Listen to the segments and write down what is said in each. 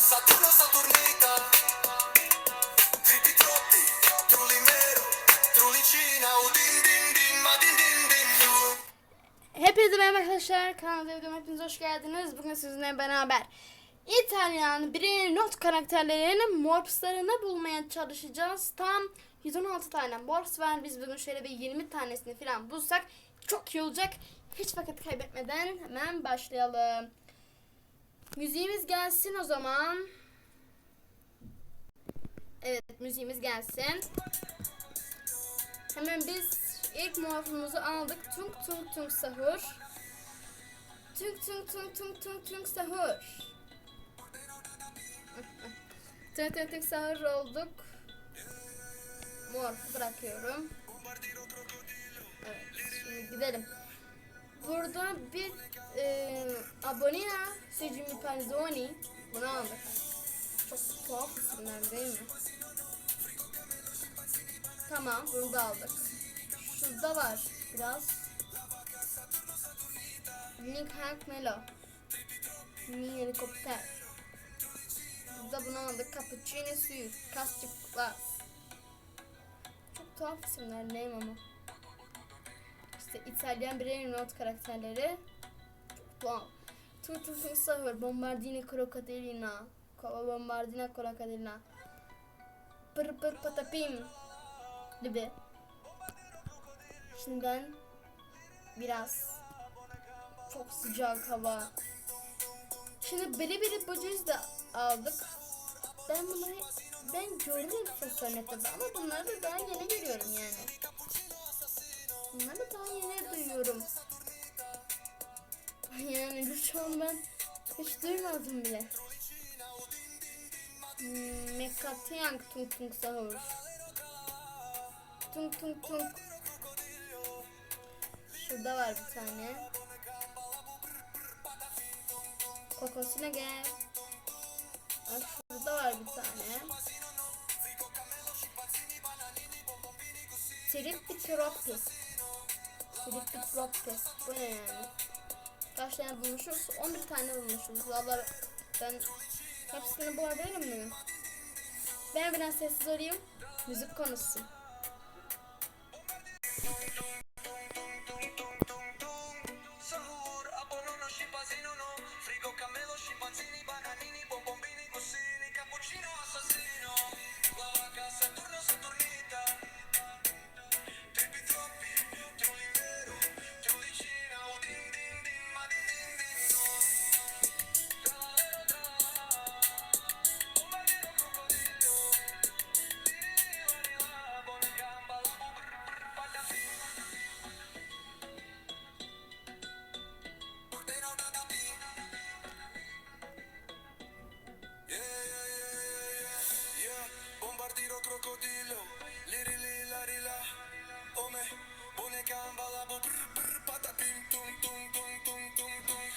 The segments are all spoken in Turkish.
Saturno, Saturnita. Trippi troppi, Trullimero, Trulicina, Udin, din, din, ma din, din, din, du. Hepinize merhaba arkadaşlar. Kanalıma videoma hepiniz hoş geldiniz. Bugün sizinle beraber İtalyan bir not karakterlerinin morpslarını bulmaya çalışacağız. Tam 116 tane morps var. Biz bugün şöyle bir 20 tanesini falan bulsak çok iyi olacak. Hiç vakit kaybetmeden hemen başlayalım. Müziğimiz gelsin o zaman. Evet müziğimiz gelsin. Hemen biz ilk muhafımızı aldık. Tung tung tung sahur. Tung tung tung tung tung tung sahur. tung tung tung sahur olduk. Morfu bırakıyorum. Evet şimdi gidelim. Burada bir e, abonina Sejimi Panzoni. Bunu aldık. Çok tuhaf isimler değil mi? Tamam bunu da aldık. Şurada var biraz. Link Hank Melo. Mini helikopter. Burada bunu aldık. Cappuccino suyu. Kasçık Glass. Çok tuhaf isimler neyim ama. İşte İtalyan birer not karakterleri. Tuhaf. Tutu Sahur. Bombardini Crocodilina. Kova Bombardina Crocodilina. Pır pır patapim gibi. Şimdiden biraz çok sıcak hava. Şimdi biri biri bacız da aldık. Ben bunları ben gördüm sosyal medyada ama bunları da daha yeni görüyorum yani. Bunları da daha yeni duyuyorum. Yani şu an ben hiç duymadım bile. Hmm, Mekatiyank tung tung sahur. Tung tung tung. Şurada var bir tane. Kokosuna gel. Bak şurada var bir tane. Tripitropis. Tripitropis. Bu ne yani? Kaç tane bulmuşuz? 11 tane bulmuşuz. Valla ben hepsini bulabilirim mi? Ben biraz sessiz olayım. Müzik konuşsun. Bombardiro, crocodilo. Liri, li, lari, la. Ome, buona in gamba, la, bu, brr, brr, patapim. Tum, tum, tum, tum, tum, tum, tum, tum.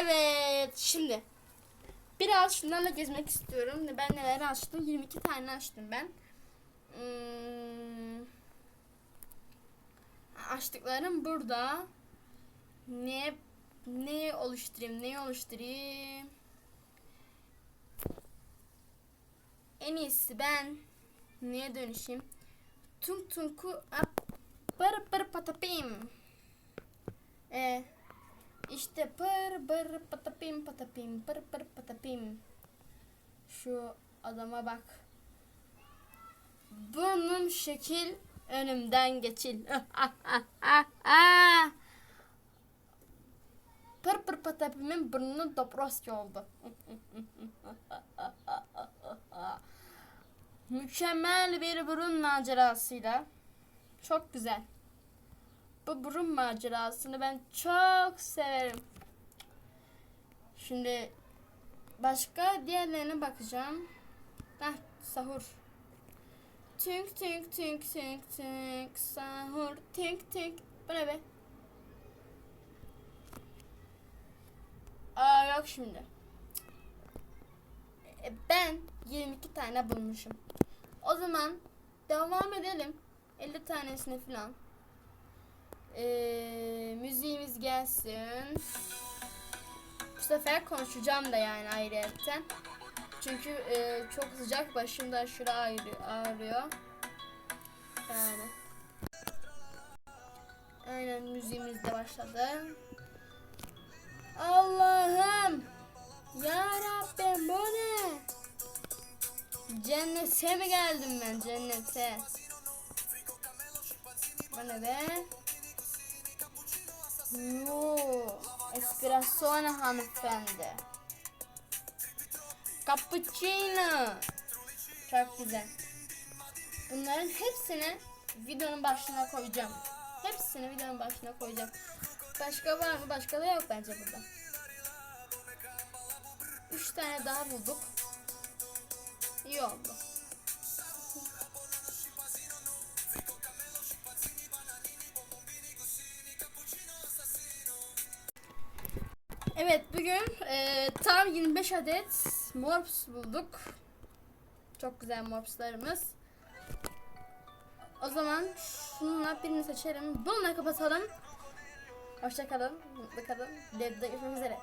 Evet şimdi biraz şunlarla gezmek istiyorum. Ben neler açtım? 22 tane açtım ben. Hmm, açtıklarım burada. Ne ne oluşturayım? Neyi oluşturayım? En iyisi ben neye dönüşeyim? Tung tunku pır pır patapim. Ee, işte pır pır patapim patapim pır pır patapim. Şu adama bak. Burnum şekil önümden geçil. pır pır patapimin burnu Dobroski oldu. Mükemmel bir burun macerasıyla. Çok güzel. Bu burun macerasını ben çok severim. Şimdi başka diğerlerine bakacağım. Heh, sahur. Tünk tünk tünk tünk tünk sahur tünk tünk. Bu ne be? Aa yok şimdi. E, Ben 22 tane bulmuşum. O zaman devam edelim. 50 tanesini falan. Ee, müziğimiz gelsin. Bu sefer konuşacağım da yani ayrıyetten. Çünkü e, çok sıcak başımda aşırı ağrıyor. ağrıyor. Yani. Aynen müziğimiz de başladı. Allah'ım. Ya Rabbim bu ne? Cennete mi geldim ben cennete? Bu ne be? Yoo, espresso hanımefendi. Cappuccino. Çok güzel. Bunların hepsini videonun başına koyacağım. Hepsini videonun başına koyacağım. Başka var mı? Başka da yok bence burada. Üç tane daha bulduk. İyi oldu. Evet bugün e, tam 25 adet morps bulduk. Çok güzel morpslarımız. O zaman şununla birini seçelim. Bununla kapatalım. Hoşçakalın. Mutlu kalın. Devde görüşmek üzere.